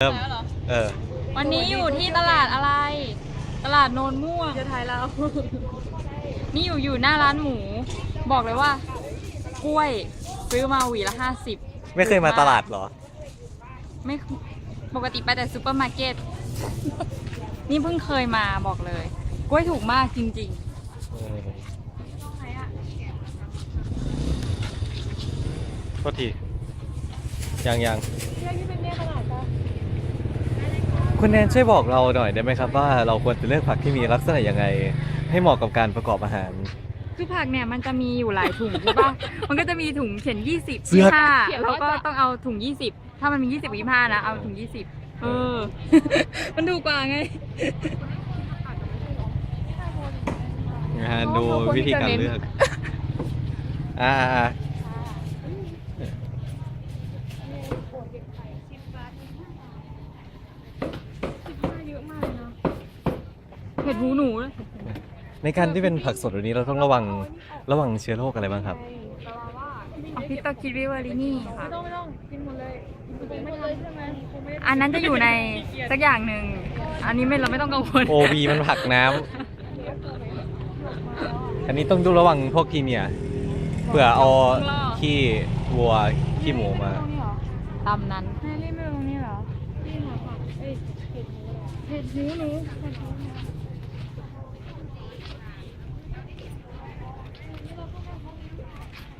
เริ่มแล้วเหรอเออ วันนี้อยู่ที่ตลาดอะไร ตลาดโนนม่วงจะถ่ายเรา นี่อยู่อยู่หน้าร้านหมู บอกเลยว่า กล้วยซื้อมาหวีละห้าสิบไม่เคยมาตลาดเหรอ ไม่ปกติไปแต่ซูเปอร์มาร์เก็ต นี่เพิ่งเคยมาบอกเลย กล้วยถูกมากจริงเออโทษที ยังยัง คุณแนนช่วยบอกเราหน่อยได้ไหมครับว่าเราควรจะเลือกผักที่มีลักษณะยังไง ให้เหมาะกับการประกอบอาหารๆคือผักเนี่ยมันจะมีอยู่หลายถุงใช่ปะมันก็จะมีถุงเขียนยี่สิบเสืยี่อกห้าแล้วก็ต้องเอาถุงยี่สิบถ้ามันมียี่สิบยี่ห้านะเอาถุงยี่สิบเออ มันถูกกว่าไงนะฮะดูวิธีการเลือกอ่าอ่ เห็ดหูหนูนะในการที่เป็นผักสดแบบนี้เราต้องระวังระวังเชื้อโรคอะไรบ้างครับอพิโตคิริวารินี่ค่ะ ไม่ต้องไม่ต้องกินหมดเลยกินหมดเลยใช่ไหมคงไม่ได้อันนั้นจะอยู่ในสักอย่างหนึ่ง อันนี้ไม่เราไม่ต้องกังวลโอบีมันผักน้ำอันนี้ต้องดูระวังพวกกีเนียเผื่อเอาขี้วัวขี้หมูมาตรงนี้เหรอตามนั้นแม่รีบไม่ตรงนี้เหรอที่หาผักเอ้ยเห็ดหมูเหรอเห็ดหูหนูเห็ดหูหนู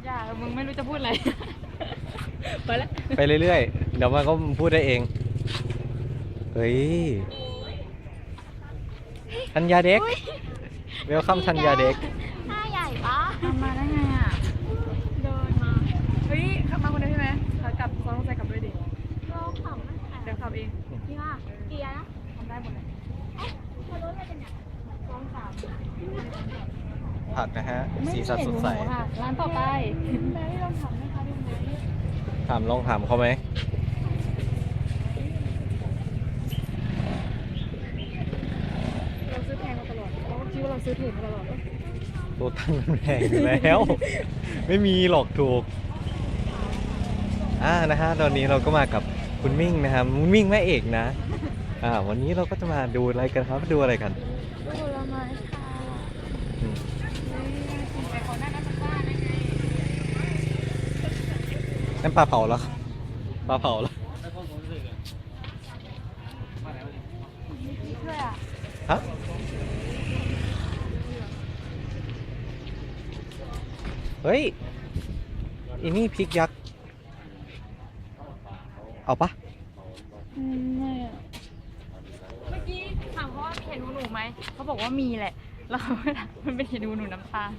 อย่ามึงไม่รู้จะพูดอะไร ไปแล้วไปเรื่อยๆ เดี๋ยวมันก็พูดได้เอง เฮ้ย ธัญญาเด็ก เวลคัมธัญญาเด็ก หน้าใหญ่ปะ ทำมาได้ กนะฮะ สีสันสดใส ค่ะ ร้านต่อไปแม่ที่เราขับไหมคะดูไหมถามลองถามเขาไหม เราซื้อแพงมาตลอดเราก็คิดว่าเราซื้อถูกมาตลอดตัวตั้งมันแพงอยู่แล้ว ไม่มีหรอกถูก อ่านะฮะ ตอนนี้เราก็มากับคุณมิ่งนะครับคุณมิ่งแม่เอกนะ อ่า วันนี้เราก็จะมาดูอะไรกันครับ ดูอะไรกันผลไม้ค่ะ อืม นั่นปลาเผาแล้วครับปลาเผาแล้วช่วยอะฮะเฮ้ยอีนี่พริกยักษ์ เอาปะอืมไม่อะเมื่อกี้ถามเขาว่ามีเห็ดหูหนูไหม เขาบอกว่ามีแหละแล้ว เขาก็ถามมันเป็นเห็ดหูหนูน้ำตาล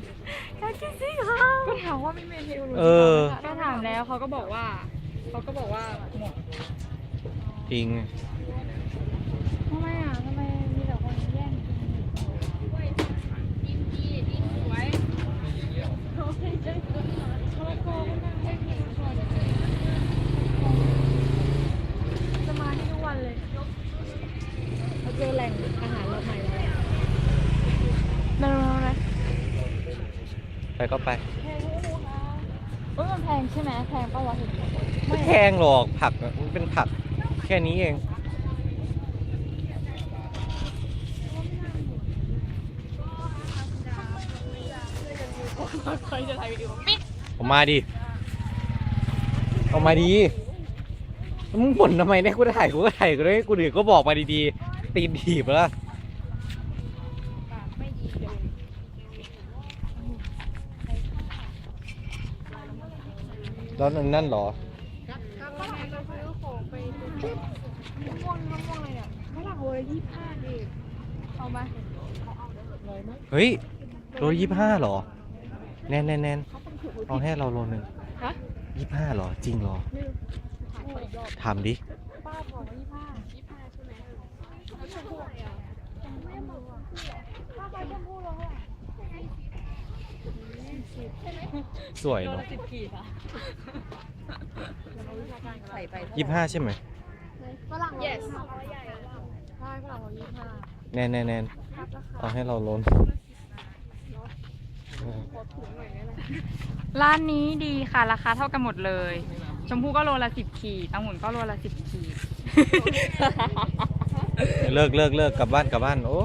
อยากกินสิคะก็ถามว่าไม่เมนเทลหรือเออก็ถามแล้วเขาก็บอกว่าเขาก็บอกว่าหมดจริง ทำไมอะทำไมมีแต่คนแย่งกินดีดีสวยเขาไม่ใช่คนหาเขาโกงนั่งไม่เห็นก่อนจะมาที่ทุกวันเลยเราเจอแหล่งอาหารเราใหม่แล้วเดินมาเลย ไปก็ไปเอ้ยมันแพงใช่ไหมแพงปะวะเห็ดหูไม่แพงหรอกผักอะมันเป็นผักแค่นี้เอง เคยจะถ่ายวิดีโอปิดออกมาดิออกมาดีมึงบ่นทำไมเนี่ยกูถ่ายกูก็ถ่ายกูด้วยกูถือก็บอกมาดีๆตีนถีบแล้ว แล้วนั่นเหรอครับแม่เราซื้อของไปมะม่วงมะม่วงอะไรเนี่ยฝรั่งโลละยี่ห้าเองเอาไหมเฮ้ยโลยี่ห้าหรอ แน่นแน่นแน่นเอาให้เราโลนึงฮะยี่ห้าหรอ จริงหรอ ถามดิ ป้าบอกว่ายี่ห้ายี่ห้าใช่ไหมแล้วชมพู่อะไรอะชมพู่อะป้าไปชมพู่แล้วอะ สวยโลเนาะละสิบขีดอะใส่ไปยี่ห้าใช่ไหมฝรั่ง yes ใช่ฝรั่งบอกยี่สิบห้าแน่นแน่นแน่นครับราคาเอาให้เราโลนร้านนี้ดีค่ะ ราคาเท่ากันหมดเลย ชมพู่ก็โลละสิบขีดองุ่นก็โลละสิบขีด เลิกเลิกเลิกกลับบ้านกลับบ้าน โอ้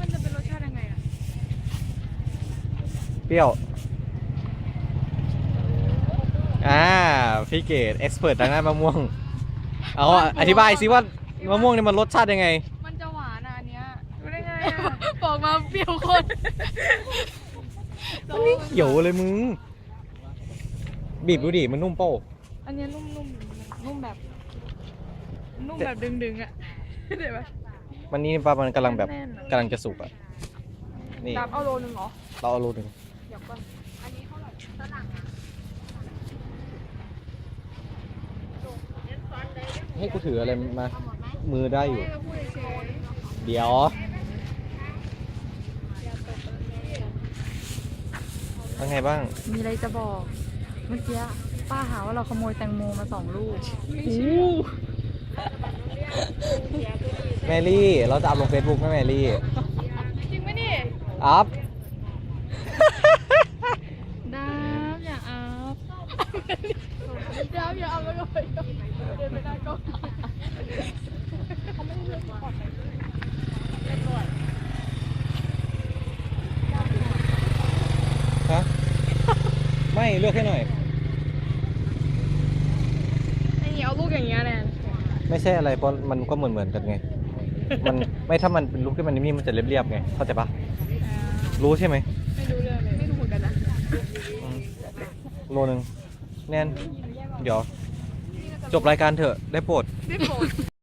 มันจะเป็นรสชาติยังไงอะ เปรี้ยว อ่า พี่เกดเอ็กซ์เพรสทางด้านมะม่วง เอาอะอธิบายสิว่ามะม่วงนี่มันรสชาติยังไง มันจะหวานอะอันเนี้ยรู้ได้ไงอะบอกมาเปรี้ยวคนมันไม่เขียวเลยมึง บีบดูดิ มันนุ่มโป้อันเนี้ยนุ่มๆนุ่มแบบ นุ่มแบบดึงๆอะเดี๋ยวปะมันนี่ปะมันกำลังแบบแน่นๆอะกำลังจะสุกอะ นี่ ดับเอาโลนึงเหรอ เราเอาโลหนึ่งเดี๋ยวก่อน ให้กูถืออะไรมา มือได้อยู่ เดี๋ยวว่าไงบ้าง มีอะไรจะบอก เมื่อกี้ป้าหาว่าเราขโมยแตงโมมาสองลูกแมรี่ เราจะอัพลงเฟซบุ๊กไหมแมรี่ จริงไหมนี่ อัพ น้ำอย่าอัพ เดี๋ยวอย่าเอาไปก่อนเดินไปได้ก็ ฮะ ไม่เลือกให้หน่อย ไอ้นี่เอาลูกอย่างเงี้ยแนนไม่ใช่อะไรเพราะมันก็เหมือนเหมือนๆกันไง มันไม่ถ้ามันเป็นลูกที่มันนิ่มๆมันจะเรียบๆไงเข้าใจปะรู้ใช่ไหมไม่รู้เรื่องเลย ไม่รู้เหมือนกันนะอืมโลหนึ่งแน่น เดี๋ยว จบรายการเถอะได้โปรด ได้โปรด